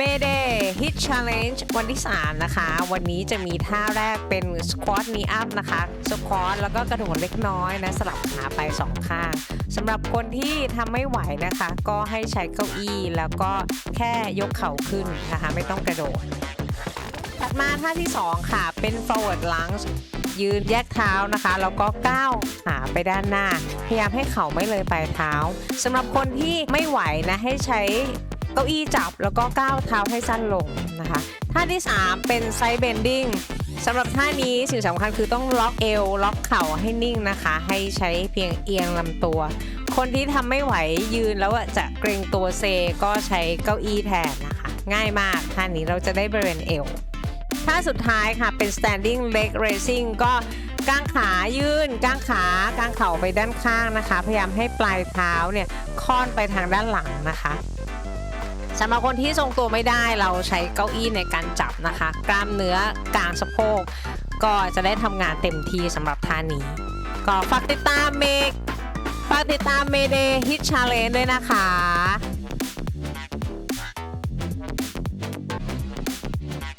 Mayday Hit Challenge วันที่ 3 นะคะ วันนี้จะมีท่าแรกเป็น Squat Knee Up นะคะ Squat แล้วก็กระโดดเล็กน้อยนะสลับขาไป 2 ข้างสำหรับคนที่ทำไม่ไหวนะคะ ก็ให้ใช้เก้าอี้แล้วก็แค่ยกเข่าขึ้นนะคะ ไม่ต้องกระโดด ถัดมาท่าที่ 2 ค่ะ เป็น forward lunge ยืนแยกเท้านะคะ แล้วก็ก้าวขาไปด้านหน้า พยายามให้เข่าไม่เลยปลายเท้าสำหรับคนที่ไม่ไหวนะให้ใช้ เก้าอี้จับแล้วก็ก้าวเท้าให้สั้นลงนะคะท่าที่ 3 เป็น side bending สำหรับท่านี้สิ่งสำคัญคือต้องล็อกเอวล็อกเข่าให้นิ่งนะคะ ให้ใช้เพียงเอียงลำตัว คนที่ทำไม่ไหวยืนแล้วจะเกรงตัวเซก็ใช้เก้าอี้แทนนะคะ ง่ายมากท่านี้เราจะได้บริเวณเอวท่าสุดท้ายค่ะเป็น standing leg raising ก็กางขายืนกางขากางเข่าไปด้านข้างนะคะ พยายามให้ปลายเท้าเนี่ยค่อนไปทางด้านหลังนะคะ สำหรับคนที่ทรงตัวไม่ได้เราใช้เก้าอี้ในการจับนะคะ กล้ามเนื้อกลางสะโพก ก็จะได้ทำงานเต็มที่สำหรับท่านี้ ก็ฝากติดตามเมกฝากติดตามเมเดฮิตชาเลนด้วยนะคะ